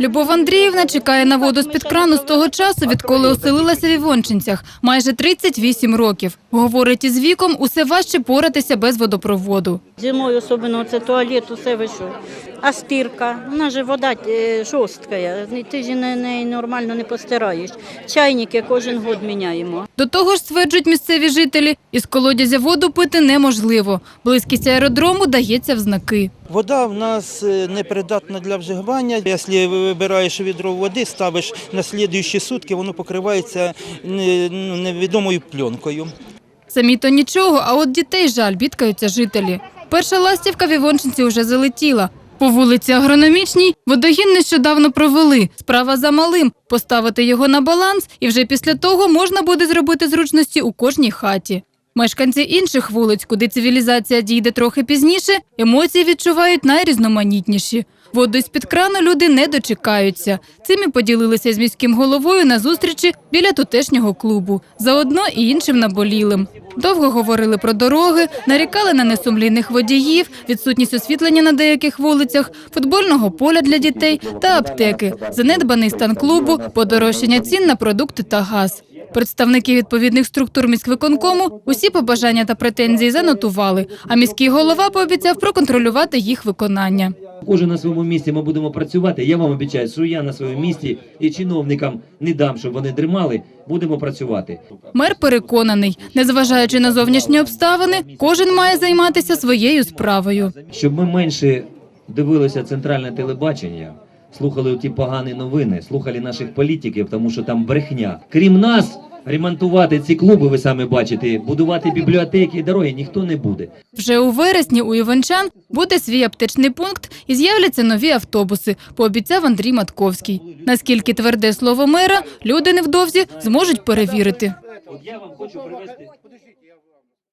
Любов Андріївна чекає на воду з-під крану з того часу, відколи оселилася в Івончинцях. Майже 38 років. Говорить, із віком усе важче поратися без водопроводу. Зимою особливо це туалет, усе вийшов. А стирка, вона ж вода е, жорстка, ти ж неї нормально не постираєш. Чайники кожен год міняємо. До того ж, стверджують місцеві жителі, із колодязя воду пити неможливо. Близькість аеродрому дається в знаки. Вода в нас е, непридатна для вживання. Якщо вибираєш відро води, ставиш на слідуючі сутки, воно покривається ну, невідомою пленкою. Самі то нічого, а от дітей жаль, бідкаються жителі. Перша ластівка в Івончинці вже залетіла. По вулиці Агрономічній водогін нещодавно провели. Справа за малим – поставити його на баланс, і вже після того можна буде зробити зручності у кожній хаті. Мешканці інших вулиць, куди цивілізація дійде трохи пізніше, емоції відчувають найрізноманітніші. Воду з-під крану люди не дочекаються. Цим і поділилися з міським головою на зустрічі біля тутешнього клубу. Заодно і іншим наболілим. Довго говорили про дороги, нарікали на несумлінних водіїв, відсутність освітлення на деяких вулицях, футбольного поля для дітей та аптеки, занедбаний стан клубу, подорожчання цін на продукти та газ. Представники відповідних структур міськвиконкому усі побажання та претензії занотували, а міський голова пообіцяв проконтролювати їх виконання. Кожен на своєму місці ми будемо працювати. Я вам обіцяю, що я на своєму місці і чиновникам не дам, щоб вони дрімали. Будемо працювати. Мер переконаний, незважаючи на зовнішні обставини, кожен має займатися своєю справою. Щоб ми менше дивилися центральне телебачення, слухали ті погані новини, слухали наших політиків, тому що там брехня. Крім нас, ремонтувати ці клуби, ви самі бачите, будувати бібліотеки і дороги ніхто не буде. Вже у вересні у Іванчан буде свій аптечний пункт і з'являться нові автобуси, пообіцяв Андрій Матковський. Наскільки тверде слово мера, люди невдовзі зможуть перевірити. От я вам хочу привести.